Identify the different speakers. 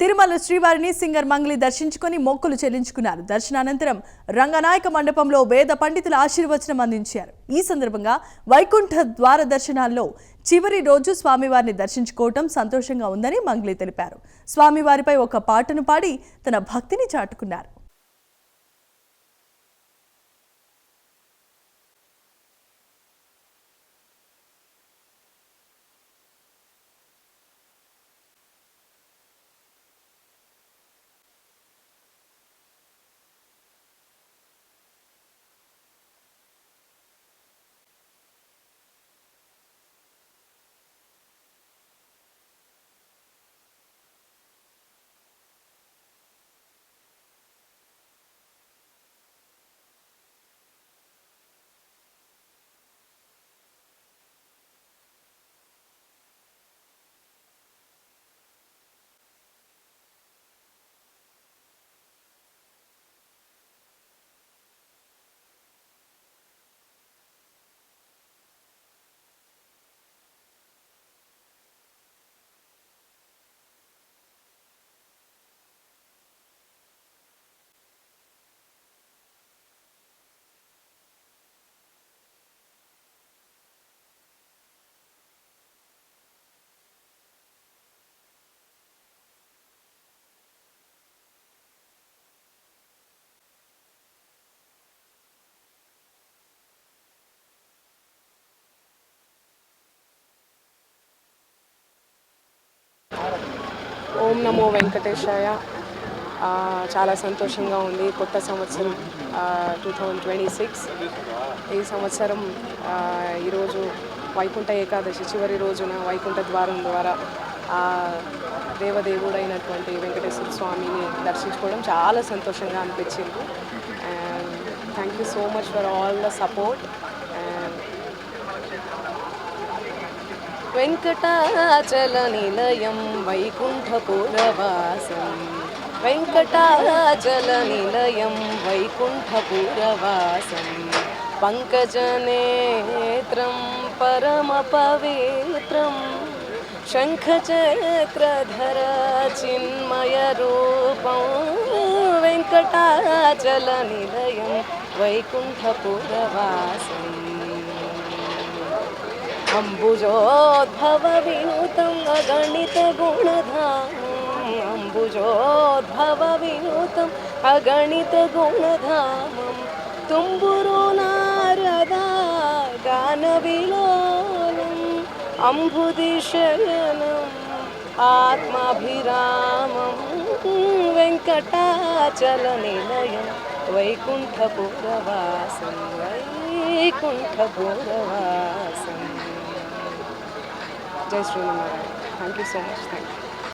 Speaker 1: తిరుమల శ్రీవారిని సింగర్ మంగ్లి దర్శించుకొని మొక్కులు చెల్లించుకున్నారు. దర్శనానంతరం రంగనాయక మండపంలో వేద పండితుల ఆశీర్వచనం అందించారు. ఈ సందర్భంగా వైకుంఠ ద్వార దర్శనాల్లో చివరి రోజు స్వామివారిని దర్శించుకోవటం సంతోషంగా ఉందని మంగ్లీ తెలిపారు. స్వామివారిపై ఒక పాటను పాడి తన భక్తిని చాటుకున్నారు.
Speaker 2: ఓం నమో వెంకటేశాయ. చాలా సంతోషంగా ఉంది కొత్త సంవత్సరం టూ థౌజండ్ ట్వంటీ సిక్స్ ఈ సంవత్సరం ఈరోజు వైకుంఠ ఏకాదశి చివరి రోజున వైకుంఠ ద్వారం ద్వారా దేవదేవుడైనటువంటి వెంకటేశ్వర స్వామిని దర్శించుకోవడం చాలా సంతోషంగా అనిపించింది. Thank you so much for all the support. Venkatachala నిలయం వైకుంఠపురవాసం. వెంకటాచల నిలయం వైకుంఠపురవాసం. పంకజనేత్రం పరమ పవిత్రం శంఖచక్రధర చిన్మయ రూపం వెంకటాచల నిలయం వైకుంఠపురవాసం. अम्बुजोद्भव विनुतम् अगणित गुणधामम् अम्बुजोद्भव विनुतम् अगणित गुणधामम् तुम्बुरो Narada गानविलोलम् अम्बुदिशयनम् आत्माभिरामं वेङ्कटाचलनिलयं वैकुण्ठपुरवासं वैकुण्ठपुरवासम् Jai Sri Thank you so much.